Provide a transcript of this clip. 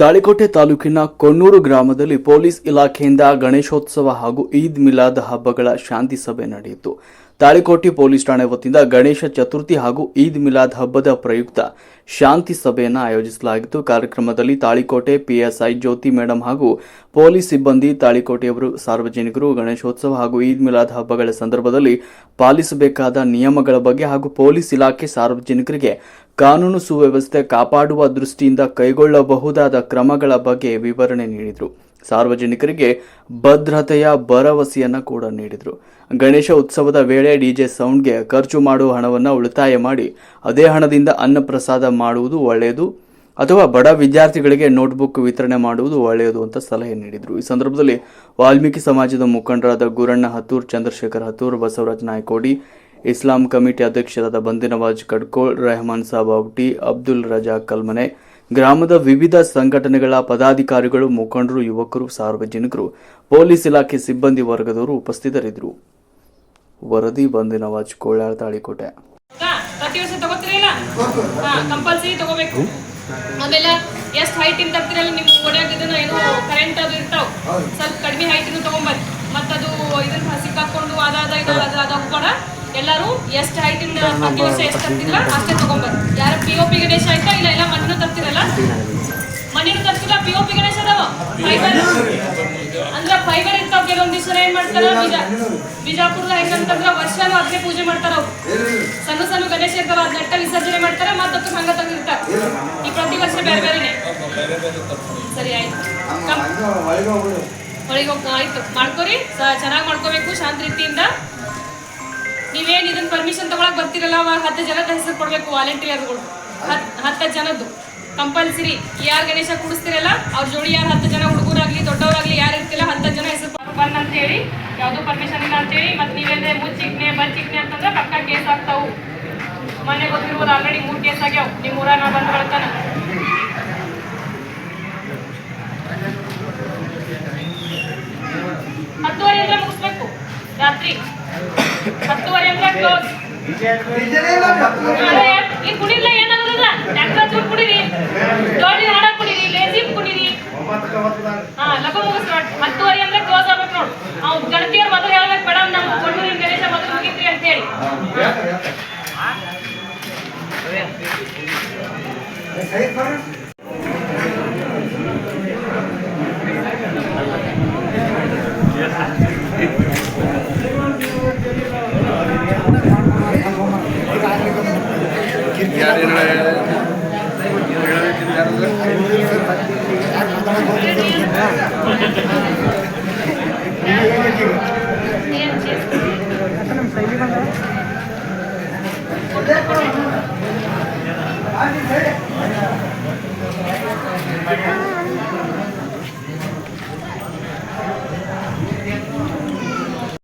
ತಾಳಿಕೋಟೆ ತಾಲೂಕಿನ ಕೊಣ್ಣೂರು ಗ್ರಾಮದಲ್ಲಿ ಪೊಲೀಸ್ ಇಲಾಖೆಯಿಂದ ಗಣೇಶೋತ್ಸವ ಹಾಗೂ ಈದ್ ಮಿಲಾದ್ ಹಬ್ಬಗಳ ಶಾಂತಿ ಸಭೆ ನಡೆಯಿತು. ತಾಳಿಕೋಟೆ ಪೊಲೀಸ್ ಠಾಣೆ ವತಿಯಿಂದ ಗಣೇಶ ಚತುರ್ಥಿ ಹಾಗೂ ಈದ್ ಮಿಲಾದ್ ಹಬ್ಬದ ಪ್ರಯುಕ್ತ ಶಾಂತಿ ಸಭೆಯನ್ನು ಆಯೋಜಿಸಲಾಗಿತ್ತು. ಕಾರ್ಯಕ್ರಮದಲ್ಲಿ ತಾಳಿಕೋಟೆ ಪಿಎಸ್ಐ ಜ್ಯೋತಿ ಮೇಡಂ ಹಾಗೂ ಪೊಲೀಸ್ ಸಿಬ್ಬಂದಿ, ತಾಳಿಕೋಟೆಯವರು, ಸಾರ್ವಜನಿಕರು, ಗಣೇಶೋತ್ಸವ ಹಾಗೂ ಈದ್ ಮಿಲಾದ್ ಹಬ್ಬಗಳ ಸಂದರ್ಭದಲ್ಲಿ ಪಾಲಿಸಬೇಕಾದ ನಿಯಮಗಳ ಬಗ್ಗೆ ಹಾಗೂ ಪೊಲೀಸ್ ಇಲಾಖೆ ಸಾರ್ವಜನಿಕರಿಗೆ ಕಾನೂನು ಸುವ್ಯವಸ್ಥೆ ಕಾಪಾಡುವ ದೃಷ್ಟಿಯಿಂದ ಕೈಗೊಳ್ಳಬಹುದಾದ ಕ್ರಮಗಳ ಬಗ್ಗೆ ವಿವರಣೆ ನೀಡಿದರು. ಸಾರ್ವಜನಿಕರಿಗೆ ಭದ್ರತೆಯ ಭರವಸೆಯನ್ನು ಕೂಡ ನೀಡಿದರು. ಗಣೇಶ ಉತ್ಸವದ ವೇಳೆ ಡಿಜೆ ಸೌಂಡ್ಗೆ ಖರ್ಚು ಮಾಡುವ ಹಣವನ್ನು ಉಳಿತಾಯ ಮಾಡಿ ಅದೇ ಹಣದಿಂದ ಅನ್ನಪ್ರಸಾದ ಮಾಡುವುದು ಒಳ್ಳೆಯದು ಅಥವಾ ಬಡ ವಿದ್ಯಾರ್ಥಿಗಳಿಗೆ ನೋಟ್ಬುಕ್ ವಿತರಣೆ ಮಾಡುವುದು ಒಳ್ಳೆಯದು ಅಂತ ಸಲಹೆ ನೀಡಿದರು. ಈ ಸಂದರ್ಭದಲ್ಲಿ ವಾಲ್ಮೀಕಿ ಸಮಾಜದ ಮುಖಂಡರಾದ ಗುರಣ್ಣ ಹತ್ತೂರ್, ಚಂದ್ರಶೇಖರ್ ಹತ್ತೂರ್, ಬಸವರಾಜ್ ನಾಯ್ಕೋಡಿ, ಇಸ್ಲಾಂ ಕಮಿಟಿ ಅಧ್ಯಕ್ಷರಾದ ಬಂದಿನವಾಜ್ ಕಡ್ಕೋಳ್, ರೆಹಮಾನ್ ಸಾಬ್ ಅಬ್ದುಲ್ ರಜಾ ಕಲ್ಮನೆ ಗ್ರಾಮದ ವಿವಿಧ ಸಂಘಟನೆಗಳ ಪದಾಧಿಕಾರಿಗಳು, ಮುಖಂಡರು, ಯುವಕರು, ಸಾರ್ವಜನಿಕರು, ಪೊಲೀಸ್ ಇಲಾಖೆ ಸಿಬ್ಬಂದಿ ವರ್ಗದವರು ಉಪಸ್ಥಿತರಿದ್ದರು. ವರದಿ ತಾಳಿಕೋಟೆ. ಇದು ಅದ ಅದ ಕೂಡ ಎಲ್ಲರೂ ಎಷ್ಟು ಹೈಟ್ ಅಷ್ಟೇ ತಗೊಂಬರ್ರಿ. ಯಾರು ಪಿ ಒ ಪಿ ಗಣೇಶ ಆಯ್ತಾ ಇಲ್ಲ ಎಲ್ಲ ಏನ್ ಮಾಡ್ತಾರ ಬಿಜಾ ಬಿಜಾಪುರದ ಹೆಂಗಂತಂದ್ರ ವರ್ಷನೂ ಅದ್ನೇ ಪೂಜೆ ಮಾಡ್ತಾರ? ಅವ್ರು ಸಣ್ಣ ಸಣ್ಣ ಗಣೇಶ ಇರ್ತಾವ ಅದ್ ನೆಟ್ಟ ವಿಸರ್ಜನೆ ಮಾಡ್ತಾರ ಮತ್ತೆ ಹಂಗ ತಂದಿರ್ತಾರ. ಈ ಪ್ರತಿ ವರ್ಷ ಬೇರೆ ಬೇರೆನೆ. ಸರಿ ಆಯ್ತು. ಹೊಳಿಗೆ ಹೋಗ್ ಆಯ್ತು ಮಾಡ್ಕೋರಿ. ಚೆನ್ನಾಗಿ ಮಾಡ್ಕೋಬೇಕು ಶಾಂತ ರೀತಿಯಿಂದ. ನೀವೇನ್ ಇದನ್ನ ಪರ್ಮಿಷನ್ ತಗೊಳಕ್ ಬರ್ತಿರಲ್ಲ ಅವಾಗ ಹತ್ತು ಜನದ ಹೆಸರು ಕೊಡ್ಬೇಕು ವಾಲಂಟಿಯರ್ಗಳು ಹತ್ ಹತ್ತು ಜನದ್ದು. ಕಂಪಲ್ಸರಿ ಯಾರು ಗಣೇಶ ಕೂಡಿಸ್ತಿರಲ್ಲ ಅವ್ರ ಜೋಡಿ ಯಾರು ಹತ್ತು ಜನ ಹುಡುಗರಾಗ್ಲಿ ದೊಡ್ಡವರಾಗ್ಲಿ ಯಾರು ಇರ್ತಿಲ್ಲ ಹತ್ತು ಜನ ಹೆಸರು ಬಂದ್ ಅಂತ ಹೇಳಿ ಯಾವ್ದು ಪರ್ಮಿಷನ್ ಇಲ್ಲ ಅಂತ ಹೇಳಿ ಮತ್ತೆ ನೀವೇಂದ್ರೆ ಮುಚ್ಚಿಕ್ನೆ ಬಚ್ಚಿಕ್ನೆ ಅಂತಂದ್ರೆ ಪಕ್ಕ ಕೇಸ್ ಆಗ್ತಾವು. ಮೊನ್ನೆ ಗೊತ್ತಿರ್ಬೋದು ಆಲ್ರೆಡಿ ಮೂರು ಕೇಸ್ ಆಗ್ಯಾವ. ನಿಮ್ಮ ಊರಾಗ ನಾ ಬಂದು ಬರ್ತಾನ ಹತ್ತುವರೆ ಅಂದ್ರೆ ಮುಗಿಸ್ಬೇಕು. ರಾತ್ರಿ. ಹತ್ತುವರೆ ಅಂದ್ರೆ ಕ್ಲೋಸ್ ಈ ಕುಡಿಲ್ಲ ಏನಾಗೋದಿಲ್ಲ ಏನ್